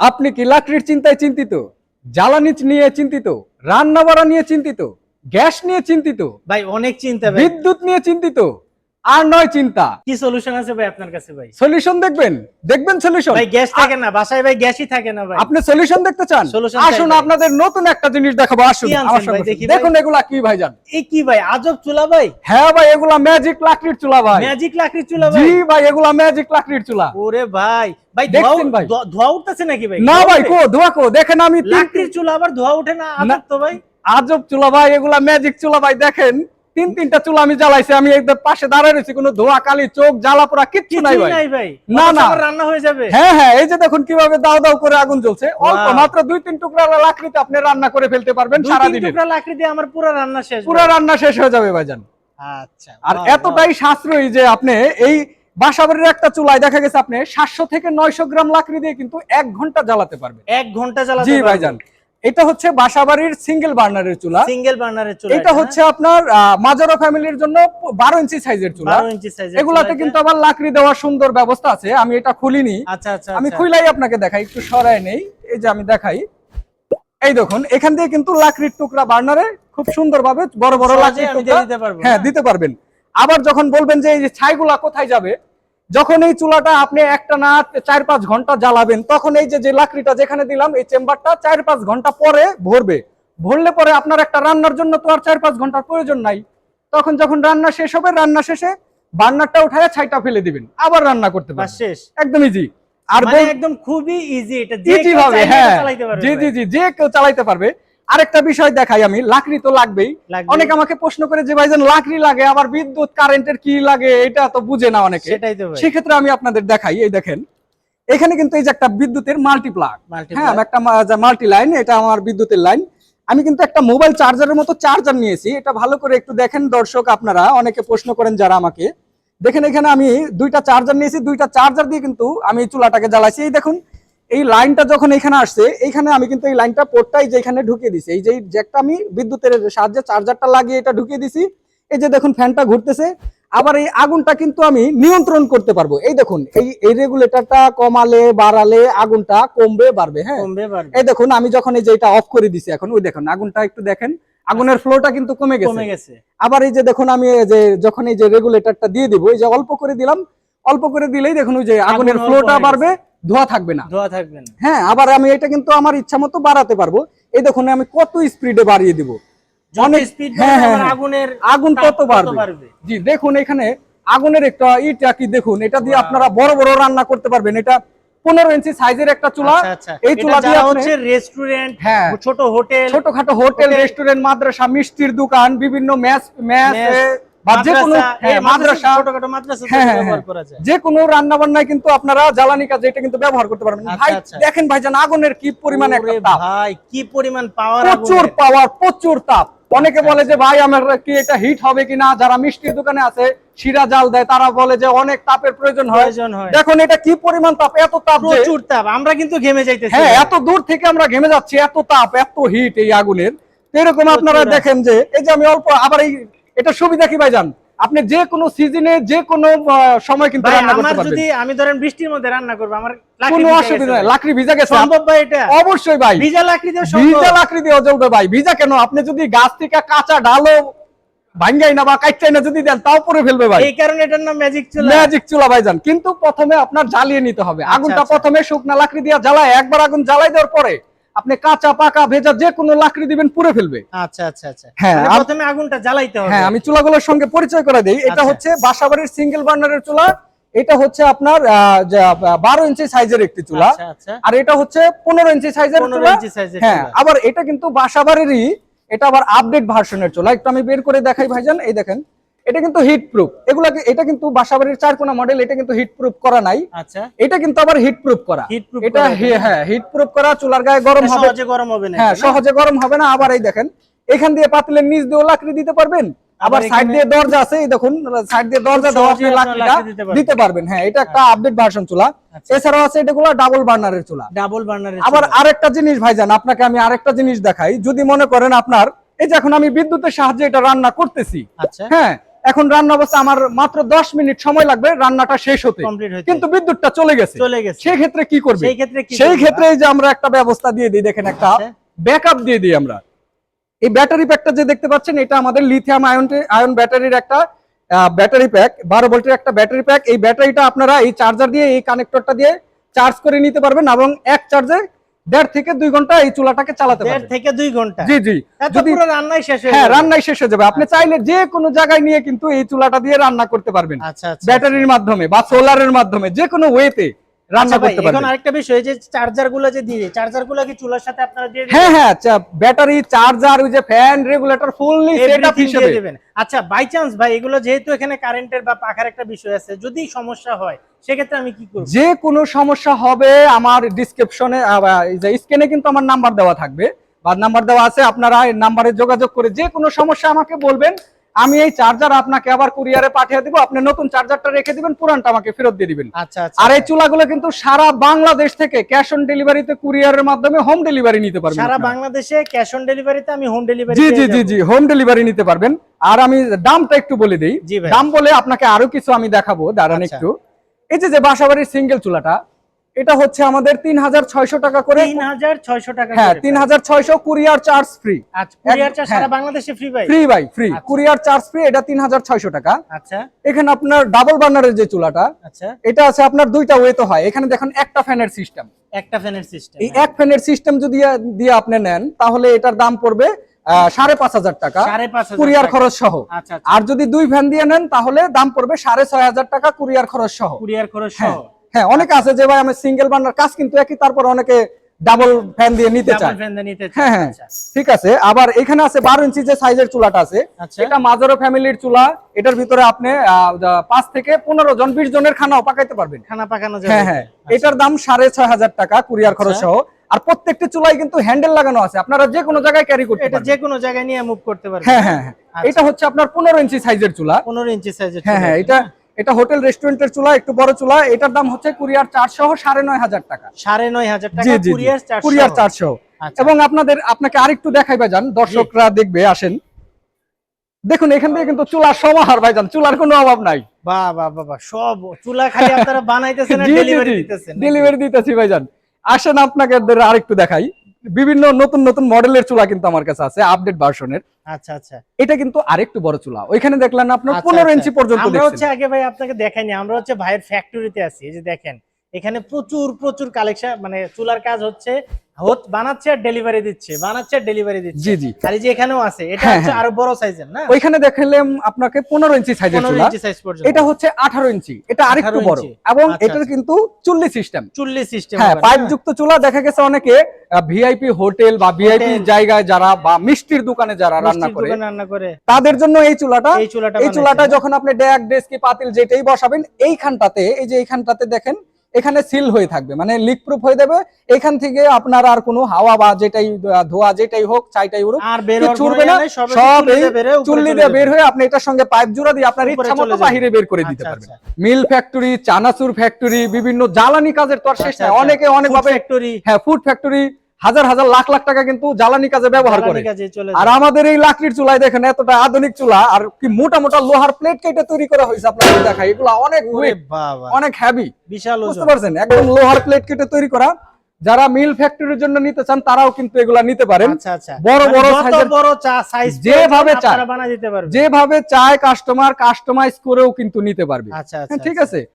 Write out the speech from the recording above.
আপনি কি লাকড়ির চিন্তায় চিন্তিত? জ্বালানি নিয়ে চিন্তিত? রান্না বাড়া নিয়ে চিন্তিত? গ্যাস নিয়ে চিন্তিত? ভাই অনেক চিন্তা বিদ্যুৎ নিয়ে চিন্তিত? আর নয় চিন্তা। কি সলিউশন আছে ভাই আপনার কাছে ভাই? সলিউশন দেখবেন? দেখবেন সলিউশন ভাই গ্যাস থাকে না বাসায় ভাই গ্যাসই থাকে না ভাই। আপনি সলিউশন দেখতে চান? আসুন আপনাদের নতুন একটা জিনিস দেখাবো আসুন ভাই? ভাই। দেখুন এগুলা কি ভাইজান এই কি ভাই আজব চুলা ভাই? হ্যাঁ ভাই এগুলা ম্যাজিক লাকড়ির চুলা ভাই। ম্যাজিক লাকড়ির চুলা ভাই? জি ভাই এগুলা ম্যাজিক লাকড়ির চুলা। ওরে ভাই। ভাই ধোয়া ভাই? উঠতেছে নাকি ভাই? না ভাই কো ধোয়া কো দেখেন আমি লাকড়ির চুলা আবার ধোয়া ওঠে না আজব তো ভাই। আজব চুলা ভাই এগুলা ম্যাজিক চুলা ভাই দেখেন। তিন তিনটা চুলা আমি জ্বালাইছি আমি একদম পাশে দাঁড়ায় রয়েছি কোনো ধোয়া কালি চোখ জ্বালা পোড়া কিচ্ছু নাই ভাই। না, না। রান্না হয়ে যাবে। হ্যাঁ হ্যাঁ এই যে দেখুন কীভাবে দাও দাও করে আগুন জ্বলছে। অল্প মাত্র দুই তিন টুকরা লাকড়িতে আপনি রান্না করে ফেলতে পারবেন সারা দিনে টুকরা লাকড়ি দিয়ে আমার পুরো রান্না শেষ পুরো রান্না শেষ হয়ে যাবে ভাইজান। আচ্ছা আর এতটাই সাশ্রয়ী যে আপনি এই বাসাবাড়ির একটা চুলায় দেখা গেছে আপনি সাতশো থেকে নয়শো গ্রাম লাকড়ি দিয়ে কিন্তু এক ঘণ্টা জ্বালাতে পারবেন। এক ঘণ্টা জ্বালাতে জি ভাইজান। এটা হচ্ছে বাসাবাড়ির সিঙ্গেল বার্নারের চুলা। সিঙ্গেল বার্নারের চুলা এটা হচ্ছে আপনার মাজারো ফ্যামিলির জন্য বারো ইঞ্চি সাইজের চুলা। 12 ইঞ্চি সাইজের এগুলাতে কিন্তু আবার লাকড়ি দেওয়ার সুন্দর ব্যবস্থা আছে আমি এটা খুলিনি। আচ্ছা আচ্ছা আমি খুলাই আপনাকে দেখাই একটু সরাই নেই এই যে আমি দেখাই। এই দেখুন এখান দিয়ে কিন্তু লাকড়ির টুকরা বার্নারে খুব সুন্দর ভাবে বড় বড় লাকড়ির টুকরা দিতে পারব হ্যাঁ। দিতে পারবেন। আবার যখন বলবেন যে এই যে ছাইগুলা কোথায় যাবে যখন এই চুলাটা আপনি একটা না চার পাঁচ ঘণ্টা জ্বালাবেন তখন এই যে যে লাকড়িটা যেখানে দিলাম এই চেম্বারটা চার পাঁচ ঘণ্টা পরে ভরবে। ভরলে পরে আপনার একটা রান্নার জন্য তো আর চার পাঁচ ঘণ্টার প্রয়োজন নাই। তখন যখন রান্না শেষ হবে রান্না শেষে বার্নারটা উঠায় ছাইটা ফেলে দিবেন আবার রান্না করতে পারবেন। শেষ। একদম ইজি আর মানে একদম খুবই ইজি এটা ইজি ভাবে হ্যাঁ। জি জি জি যে কেউ চালাইতে পারবে আরেকটা বিষয় দেখাই আমি লাকড়ি তো লাগবেই। লাগবে। অনেকে আমাকে প্রশ্ন করে যে ভাইজান লাকড়ি লাগে আবার বিদ্যুৎ কারেন্টের কি লাগে? এটা তো বুঝে না অনেকে। সেক্ষেত্রে আমি আপনাদের দেখাই এই দেখেন। এখানে কিন্তু এই যে একটা বিদ্যুতের মাল্টিপ্লাগ। হ্যাঁ একটা মাল্টি লাইন এটা আমার বিদ্যুতের লাইন আমি কিন্তু একটা মোবাইল চার্জারের মতো চার্জার নিয়েছি। এটা ভালো করে একটু দেখেন দর্শক আপনারা অনেকে প্রশ্ন করেন যারা আমাকে। দেখেন এখানে আমি দুইটা চার্জার নিয়েছি দুইটা চার্জার দিয়ে কিন্তু আমি চুলাটাকে জ্বালাইছি। এই দেখুন এই লাইনটা যখন এখানে আসছে এইখানে আমি কিন্তু এই লাইনটা পোর্টটাই যেখানে ঢুকিয়ে দিছি এই যে জ্যাকটা আমি বিদ্যুতের সাহায্যে চার্জারটা লাগিয়ে এটা ঢুকিয়ে দিছি এই যে দেখুন ফ্যানটা ঘুরতেছে আবার এই আগুনটা কিন্তু আমি নিয়ন্ত্রণ করতে পারব। এই দেখুন এই এই রেগুলেটরটা কমালে বাড়ালে আগুনটা কমবে বাড়বে হ্যাঁ? কমবে পারবে এই দেখুন আমি যখন এই যে এটা অফ করে দিছি এখন ওই দেখুন আগুনটা একটু দেখেন আগুনের ফ্লোটা কিন্তু কমে গেছে। কমে গেছে। আবার এই যে দেখুন আমি যে যখন এই যে রেগুলেটরটা দিয়ে দিব এই যে অল্প করে দিলাম অল্প করে দিলেই দেখুন ওই যে আগুনের ফ্লোটা বাড়বে। ধোয়া থাকবে না। ধোয়া থাকবে না। হ্যাঁ আবার আমি এটা কিন্তু আমার ইচ্ছা মতো বাড়াতে পারব। এই দেখুন আমি কত স্পিডে বাড়িয়ে দিব। অনেক স্পিড হ্যাঁ, হ্যাঁ, হ্যাঁ। আগুনের আগুন তত বাড়বে। জি দেখুন এখানে আগুনের একটা ইটা কি দেখুন এটা দিয়ে আপনারা বড় বড় রান্না করতে পারবেন। এটা পনেরো ইঞ্চি সাইজের একটা চুলা। আচ্ছা, আচ্ছা। এই এটা চুলা দিয়ে হচ্ছে রেস্টুরেন্ট হ্যাঁ। ছোট হোটেল ছোটখাটো হোটেল রেস্টুরেন্ট মাদ্রাসা মিষ্টির দোকান বিভিন্ন ম্যাচ বা যে কোনো মাদ্রাসা, হ্যাঁ, ছোটখাটো মাদ্রাসা হ্যাঁ, হ্যাঁ, ব্যবহার। করা যায়। যে কোনো রান্না বান্নায় কিন্তু আপনারা জ্বালানি কাজে এটা কিন্তু ব্যবহার করতে পারবেন। আচ্ছা, ভাই আচ্ছা। দেখেন ভাইজান আগুনের কি পরিমাণ একটা তাপ। ভাই কি পরিমাণ পাওয়ার প্রচুর পাওয়ার প্রচুর তাপ। অনেকে আচ্ছা, বলে যে ভাই আমার কি এটা হিট হবে কিনা? যারা মিষ্টির দোকানে আছে শিরা জাল দেয় তারা বলে যে অনেক তাপের প্রয়োজন হয়। দেখুন এটা কি পরিমাণ তাপ? এত তাপ প্রচুর তাপ। আমরা কিন্তু ঘেমে যাইতেছি। হ্যাঁ এত দূর থেকে আমরা ঘেমে যাচ্ছি এত তাপ এত হিট এই আগুনের। এরকম আপনারা দেখেন যে এই যে আমি অল্প আবার এই এটা সুবিধা কি ভাইজান? আপনি যে কোনো সিজনে যে কোনো সময় কিন্তু রান্না করতে পারবেন যদি আমি ধরেন বৃষ্টির মধ্যে রান্না করব আমার কোনো অসুবিধা নাই লাকড়ি ভিজা গেছে। সম্ভব ভাই এটা? অবশ্যই ভাই। ভিজা লাকড়ি দিয়ে সম্ভব? ভিজা লাকড়ি দিয়ে জ্বলবে ভাই। ভিজা কেন? আপনি যদি গাছ থেকে কাঁচা ডালো ভাঙ্গাই না বা কাইটাই না যদি দেন তাও পরে ফেলবে ভাই। এই কারণে এটার নাম ম্যাজিক চুলা। ম্যাজিক চুলা ভাইজান। কিন্তু প্রথমে আপনার জ্বালিয়ে নিতে হবে। আচ্ছা, আগুনটা আচ্ছা। প্রথমে শুকনা লাকড়ি দিয়ে জ্বালায় একবার আগুন জ্বালাই দেওয়ার পরে আপনি কাঁচা পাকা ভেজা যে কোনো লাকড়ি দিবেন পুড়ে ফেলবে। আচ্ছা আচ্ছা আচ্ছা। হ্যাঁ, প্রথমে আগুনটা জ্বালাইতে হবে। হ্যাঁ আমি চুলাগুলোর সঙ্গে পরিচয় করে দিই। এটা আচ্ছা। হচ্ছে বাসাবাড়ির সিঙ্গেল বার্নারের চুলা। এটা হচ্ছে আপনার বারো ইঞ্চি সাইজের একটি চুলা। আচ্ছা আচ্ছা। আর এটা হচ্ছে পনেরো ইঞ্চি সাইজের 15 ইঞ্চি হ্যাঁ আবার এটা কিন্তু বাসাবাড়িরই এটা আবার আপডেট ভার্সনের চুলা। একটু আমি বের করে দেখাই ভাইজান। এই দেখেন। এটা কিন্তু হিট প্রুফ এগুলাকে এটা কিন্তু বাসাবাড়ির চার কোনা মডেল এটা কিন্তু হিট প্রুফ করা নাই। আচ্ছা। এটা কিন্তু আবার হিট প্রুফ করা এটা হ্যাঁ হিট প্রুফ করা চুলার গায়ে গরম হবে। সহজে গরম হবে না হ্যাঁ সহজে গরম হবে না। আবার এই দেখেন এখান দিয়ে পাতিলের নিচ দিয়েও লাকড়ি দিতে পারবেন। আবার সাইড দিয়ে দরজা আছে এই দেখুন সাইড দিয়ে দরজা দেওয়া আপনি লাকড়িটা লাকড়ি দিতে পারবেন। হ্যাঁ এটা একটা আপডেট ভার্সন চুলা। আচ্ছা। এছাড়াও আছে এটাগুলো ডাবল বার্নারের চুলা। ডাবল বার্নারের আবার আরেকটা জিনিস ভাইজান আপনাকে আমি আরেকটা জিনিস দেখাই। যদি মনে করেন আপনার এই যে এখন আমি বিদ্যুতের সাহায্যে এটা রান্না করতেছি। আচ্ছা। হ্যাঁ এখন রান্না অবস্থা আমার মাত্র দশ মিনিট সময় লাগবে রান্নাটা শেষ হতে। কিন্তু বিদ্যুৎটা চলে গেছে। চলে গেছে। সেই ক্ষেত্রে কি করবে? সেই ক্ষেত্রে কি সেই ক্ষেত্রে যে আমরা একটা ব্যবস্থা দিয়ে দিই দেখেন একটা আচ্ছা। ব্যাকআপ দিয়ে দিই আমরা। এই ব্যাটারি প্যাকটা যে দেখতে পাচ্ছেন এটা আমাদের লিথিয়াম আয়ন আয়ন ব্যাটারির একটা ব্যাটারি প্যাক বারো ভোল্টের একটা ব্যাটারি প্যাক এই ব্যাটারিটা আপনারা এই চার্জার দিয়ে এই কানেক্টরটা দিয়ে চার্জ করে নিতে পারবেন এবং এক চার্জে দেড় থেকে দুই ঘণ্টা এই চুলাটাকে চালাতে পারবেন। থেকে দুই ঘণ্টা। জি জি। যদি রান্নাই শেষ হয়ে হ্যাঁ। রান্নাই শেষ হয়ে যাবে। আপনি চাইলে যে কোনো জায়গায় নিয়ে কিন্তু এই চুলাটা দিয়ে রান্না করতে পারবেন। আচ্ছা আচ্ছা ব্যাটারির মাধ্যমে বা সোলারের মাধ্যমে যে কোনো ওয়েতে রান্না আচ্ছা করতে এখন আরেকটা বিষয় যে চার্জারগুলো যে দিয়ে চার্জারগুলো কি চুলার সাথে আপনারা দিয়ে হ্যাঁ হ্যাঁ ব্যাটারি চার্জার ওই যে ফ্যান রেগুলেটর ফুললি সেটআপ হিসেবে। দিবেন। আচ্ছা বাই চান্স ভাই এগুলো যেহেতু এখানে কারেন্টের বা পাখার একটা বিষয় আছে যদি সমস্যা হয় সেক্ষেত্রে আমি কি করব? যে কোনো সমস্যা হবে আমার ডিসক্রিপশনে যে স্ক্রিনে কিন্তু আমার নাম্বার দেওয়া থাকবে। বা নাম্বার দেওয়া আছে আপনারা নাম্বারে যোগাযোগ করে যে কোনো সমস্যা আমাকে বলবেন আমি এই চার্জার আপনাকে আবার কুরিয়ারে পাঠিয়ে দিব। আপনি নতুন চার্জারটা রেখে দিবেন পুরানটা আমাকে ফেরত দিয়ে দিবেন। আচ্ছা আচ্ছা আর এই চুলাগুলো কিন্তু সারা বাংলাদেশ থেকে ক্যাশ অন ডেলিভারিতে কুরিয়ারের মাধ্যমে হোম ডেলিভারি নিতে পারবেন সারা বাংলাদেশে ক্যাশ অন ডেলিভারিতে আমি হোম ডেলিভারি জি জি জি জি হোম ডেলিভারি নিতে পারবেন। আর আমি দামটা একটু বলে দিই। দাম বলে আপনাকে আরও কিছু আমি দেখাবো দাঁড়ান আচ্ছা। একটু। এই যে যে বাসাবাড়ির সিঙ্গেল চুলাটা এটা হচ্ছে আমাদের তিন হাজার ছয়শো টাকা করে তিন হাজার ছয়শো টাকা হ্যাঁ তিন হাজার ছয়শো কুরিয়ার চার্জ ফ্রি। আচ্ছা কুরিয়ার চার্জ হ্যাঁ। সারা বাংলাদেশে ফ্রি ভাই? ফ্রি বাই ফ্রি আচ্ছা। কুরিয়ার চার্জ ফ্রি এটা তিন হাজার ছয়শো টাকা। আচ্ছা। এখানে আপনার ডাবল বার্নারের যে চুলাটা আচ্ছা। এটা আছে আপনার দুইটা ওয়েতে হয়। এখানে দেখেন একটা ফ্যানের সিস্টেম একটা ফ্যানের সিস্টেম এই এক ফ্যানের সিস্টেম যদি দিয়ে আপনি নেন তাহলে এটার দাম পড়বে সাড়ে পাঁচ হাজার টাকা কুরিয়ার খরচ সহ। আচ্ছা আর যদি দুই ভ্যান দিয়ে নেন তাহলে দাম পড়বে সাড়ে ছয় হাজার টাকা কুরিয়ার খরচ সহ। কুরিয়ার খরচ সহ। হ্যাঁ হ্যাঁ অনেকে আছে যে ভাই আমি সিঙ্গেল বার্নার কাজ কিন্তু একই তারপর অনেকে ডাবল ফ্যান দিয়ে নিতে ডাবল চায়। হ্যাঁ, হ্যাঁ। ঠিক আছে। আবার এখানে আছে বারো ইঞ্চি যে সাইজের চুলাটা আছে আচ্ছা। এটা মাজারো ফ্যামিলির চুলা। এটার ভিতরে আপনি পাঁচ থেকে পনেরো জন বিশ জনের খানাও পাকাইতে পারবেন। খানা পাকানো হ্যাঁ হ্যাঁ। আচ্ছা। এটার দাম সাড়ে ছয় হাজার টাকা কুরিয়ার খরচ। সহ। আর প্রত্যেকটি চুলায় কিন্তু হ্যান্ডেল লাগানো আছে। আপনারা যে কোনো জায়গায় ক্যারি করতে এটা পারবেন। যে কোনো জায়গায় নিয়ে মুভ করতে পারবে হ্যাঁ হ্যাঁ হ্যাঁ। এটা হচ্ছে আপনার পনেরো ইঞ্চি সাইজের চুলা। পনেরো ইঞ্চি সাইজের হ্যাঁ হ্যাঁ এটা এটা হোটেল রেস্টুরেন্টের চুলা একটু বড় চুলা এটার দাম হচ্ছে কুরিয়ার চারশো সাড়ে নয় হাজার টাকা। সাড়ে নয় হাজার টাকা কুরিয়ার সহ আচ্ছা। এবং আপনাদের আপনাকে আরেকটু দেখাইবা যান দর্শকরা দেখবে আসেন। দেখুন এখান থেকে কিন্তু চুলার সমাহার ভাইজান চুলার কোনো অভাব নাই। বাহ বাহ বাহ বাহ, সব চুলা খালি আপনারা বানাইতেছেন ডেলিভারি। দিতেছেন ডেলিভারি দিতেছি ভাইজান। আসেন আপনাকে আরেকটু দেখাই। বিভিন্ন নতুন নতুন মডেলের চুলা কিন্তু আমার কাছে আছে আপডেট ভার্সনের আচ্ছা আচ্ছা। এটা কিন্তু আরেকটু বড় চুলা। ওইখানে দেখলেন আপনার আচ্ছা, পনেরো আচ্ছা। ইঞ্চি পর্যন্ত আমরা হচ্ছে আগে ভাই আপনাকে দেখাইনি আমরা হচ্ছে ভাইয়ের ফ্যাক্টরিতে আছি। এই যে দেখেন এখানে প্রচুর প্রচুর কালেকশন মানে চুলার কাজ হচ্ছে হত বানাচ্ছে আর ডেলিভারি দিচ্ছে বানাচ্ছে আর ডেলিভারি দিচ্ছে। জি জি। আর যে এখানেও আছে এটা হ্যাঁ, হচ্ছে হ্যাঁ। আরও বড় সাইজের না? ওইখানে দেখালাম আপনাকে পনেরো ইঞ্চি সাইজের চুলা। সাইজ পর্যন্ত। এটা হচ্ছে আঠারো ইঞ্চি। এটা আরেকটু বড়। এবং আচ্ছা, এটার আচ্ছা। কিন্তু চুল্লি সিস্টেম চুল্লি সিস্টেম হ্যাঁ পাইপ যুক্ত চুলা দেখা গেছে অনেকে ভিআইপি হোটেল বা ভিআইপি জায়গায় যারা বা মিষ্টির দোকানে যারা রান্না করে রান্না করে। তাদের জন্য এই চুলাটা এই চুলাটা এই চুলাটা যখন আপনি ড্যাক ডেস্কি পাতিল যেটাই বসাবেন এইখানটাতে এই যে এইখানটাতে দেখেন এখানে সিল হয়ে থাকবে মানে লিক প্রুফ হয়ে যাবে এখান থেকে আপনার আর কোনো হাওয়া বা যেটাই ধোয়া যেটাই হোক চাইটাই কিচ্ছু উড়বে না, সব এই চুল্লি দিয়ে বের হয়ে আপনি এটার সঙ্গে পাইপ জোড়া দিয়ে আপনার ইচ্ছা মতো বাহিরে বের করে দিতে আচ্ছা, পারবেন। আচ্ছা। মিল ফ্যাক্টরি চানাচুর ফ্যাক্টরি বিভিন্ন জ্বালানি কাজের তো আর শেষ নাই। অনেকে অনেক ভাবে ফ্যাক্টরি হ্যাঁ ফুড ফ্যাক্টরি হাজার হাজার লাখ লাখ টাকা কিন্তু জ্বালানি কাজে ব্যবহার করে। আর আমাদের এই লাকড়ির চুলায় দেখেন এতটা আধুনিক চুলা আর কি মোটা মোটা লোহার প্লেট কেটে তৈরি করা হয়েছে আপনাদের দেখাই। এগুলা অনেক অনেক হেভি বিশাল বুঝতে পারছেন? একদম লোহার প্লেট কেটে তৈরি করা। যারা মিল ফ্যাক্টরির জন্য নিতে চান তারাও কিন্তু এগুলা নিতে পারেন। আচ্ছা আচ্ছা। বড় মানে বড় বড় চা সাইজ যেভাবে চায়। যেভাবে চায় কাস্টমার কাস্টমাইজ করেও কিন্তু নিতে পারবে। আচ্ছা হ্যাঁ, ঠিক আছে?